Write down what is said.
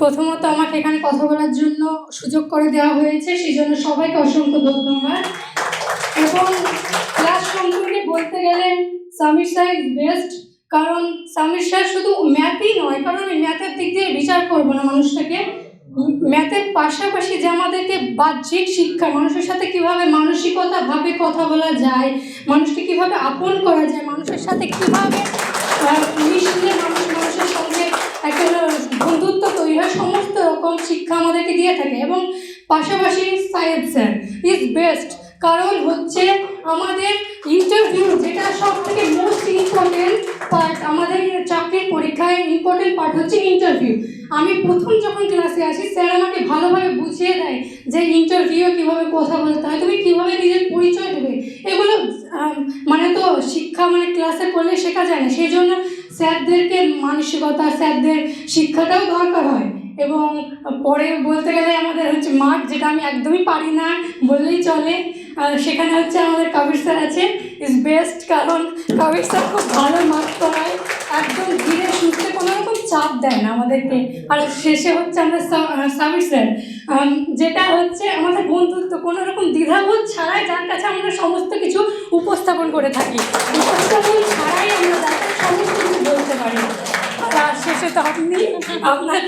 প্রথমত আমাকে এখানে কথা বলার জন্য সুযোগ করে দেওয়া হয়েছে সেই জন্য সবাইকে অসংখ্য ধন্যবাদ। এবং ক্লাস সম্পর্কে বলতে গেলে সামির ইজ বেস্ট কারণ সামির স্যার শুধু ম্যাথই নয়, কারণ আমি ম্যাথের দিক দিয়ে বিচার করব না মানুষটাকে। ম্যাথের পাশাপাশি যে আমাদেরকে বাহ্যিক শিক্ষা, মানুষের সাথে কীভাবে মানসিকতা ভাবে কথা বলা যায়, মানুষকে কীভাবে আপন করা যায়, মানুষের সাথে কীভাবে মিশলে মানুষ মানুষের সঙ্গে একটা বন্ধুত্ব তৈরি হয় সমস্ত রকম শিক্ষা আমাদেরকে দিয়ে থাকে এবং পাশাপাশি সাহেব স্যার ইজ বেস্ট কারণ হচ্ছে আমাদের ইন্টারভিউ যেটা সব থেকে মোস্ট ইম্পর্টেন্ট পার্ট আমাদের চাকরির পরীক্ষায় ইম্পর্টেন্ট পার্ট হচ্ছে ইন্টারভিউ আমি প্রথম যখন ক্লাসে আসি স্যার আমাকে ভালোভাবে বুঝিয়ে দেয় যে ইন্টারভিউ কীভাবে কথা বলতে হয়, তুমি কীভাবে নিজের পরিচয় দেবে। এগুলো মানে তো শিক্ষা মানে ক্লাসে পড়লে শেখা যায় না সেই জন্য স্যারদেরকে মানসিকতা, স্যারদের শিক্ষাটাও দরকার হয়। এবং পরে বলতে গেলে আমাদের হচ্ছে মাঠ, যেটা আমি একদমই পারি না বললেই চলে। আর সেখানে হচ্ছে আমাদের কবির স্যার আছে। ইজ বেস্ট কারণ কবির স্যার খুব ভালো মাঠ করায় একদম ধীরে সুস্থে কোনো রকম চাপ দেয় না আমাদেরকে। আর শেষে হচ্ছে আমাদের সাবির স্যার। যেটা হচ্ছে আমাদের বন্ধুত্ব, কোনো রকম দ্বিধাবোধ ছাড়াই যার কাছে আমরা সমস্ত কিছু উপস্থাপন করে থাকি। উপস্থাপন ছাড়াই আমরা সমস্ত কিছু বলতে পারি। আর শেষে তো আপনি আপনার